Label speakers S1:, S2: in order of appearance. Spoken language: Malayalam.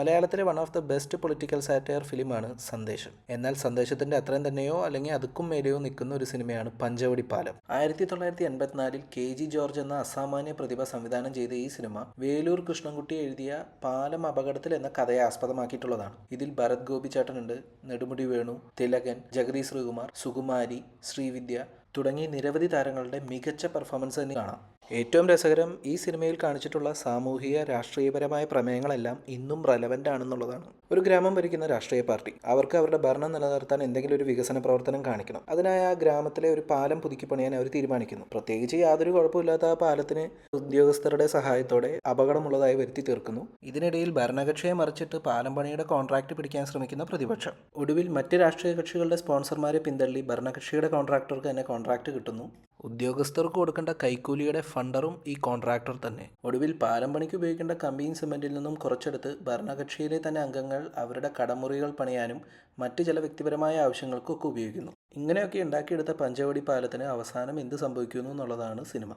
S1: മലയാളത്തിലെ one of the best political satire ഫിലിമാണ് സന്ദേശം. എന്നാൽ സന്ദേശത്തിന്റെ അത്രയും തന്നെയോ അല്ലെങ്കിൽ അതുക്കും മേലെയോ നിൽക്കുന്ന ഒരു സിനിമയാണ് പഞ്ചവടി പാലം. ആയിരത്തി തൊള്ളായിരത്തി എൺപത്തിനാലിൽ കെ ജി ജോർജ് എന്ന അസാമാന്യ പ്രതിഭ സംവിധാനം ചെയ്ത ഈ സിനിമ വേലൂർ കൃഷ്ണൻകുട്ടി എഴുതിയ പാലം അപകടത്തിൽ എന്ന കഥയെ ആസ്പദമാക്കിയിട്ടുള്ളതാണ്. ഇതിൽ ഭരത് ഗോപി ചേട്ടനുണ്ട് നെടുമുടി വേണു തിലകൻ ജഗദീഷ് ശ്രീകുമാർ സുകുമാരി ശ്രീവിദ്യ തുടങ്ങി നിരവധി താരങ്ങളുടെ മികച്ച പെർഫോമൻസ് തന്നെ കാണാം. ഏറ്റവും രസകരം ഈ സിനിമയിൽ കാണിച്ചിട്ടുള്ള സാമൂഹിക രാഷ്ട്രീയപരമായ പ്രമേയങ്ങളെല്ലാം ഇന്നും റെലവന്റ് ആണെന്നുള്ളതാണ്. ഒരു ഗ്രാമം ഭരിക്കുന്ന രാഷ്ട്രീയ പാർട്ടി. അവർക്ക് അവരുടെ ഭരണം നിലനിർത്താൻ എന്തെങ്കിലും ഒരു വികസന പ്രവർത്തനം കാണിക്കണം. അതിനായി ആ ഗ്രാമത്തിലെ ഒരു പാലം പുതുക്കി പണിയാൻ അവർ തീരുമാനിക്കുന്നു. പ്രത്യേകിച്ച് യാതൊരു കുഴപ്പമില്ലാത്ത ആ പാലത്തിന് ഉദ്യോഗസ്ഥരുടെ സഹായത്തോടെ അപകടമുള്ളതായി വരുത്തി തീർക്കുന്നു. ഇതിനിടയിൽ ഭരണകക്ഷിയെ മറിച്ചിട്ട് പാലം പണിയുടെ കോൺട്രാക്ട് പിടിക്കാൻ ശ്രമിക്കുന്ന പ്രതിപക്ഷം. ഒടുവിൽ മറ്റ് രാഷ്ട്രീയ കക്ഷികളുടെ സ്പോൺസർമാരെ പിന്തള്ളി ഭരണകക്ഷിയുടെ കോൺട്രാക്ടർക്ക് തന്നെ കോൺട്രാക്ട് കിട്ടുന്നു. ഉദ്യോഗസ്ഥർക്ക് കൊടുക്കേണ്ട കൈക്കൂലിയുടെ ഫണ്ടറും ഈ കോൺട്രാക്ടർ തന്നെ. ഒടുവിൽ പാലം പണിക്ക് ഉപയോഗിക്കേണ്ട കമ്പിയും സിമെന്റിൽ നിന്നും കുറച്ചെടുത്ത് ഭരണകക്ഷിയിലെ തന്നെ അംഗങ്ങൾ അവരുടെ കടമുറികൾ പണിയാനും മറ്റ് ചില വ്യക്തിപരമായ ആവശ്യങ്ങൾക്കൊക്കെ ഉപയോഗിക്കുന്നു. ഇങ്ങനെയൊക്കെ ഉണ്ടാക്കിയെടുത്ത പഞ്ചവടി പാലത്തിന് അവസാനം എന്ത് സംഭവിക്കുന്നു എന്നുള്ളതാണ് സിനിമ.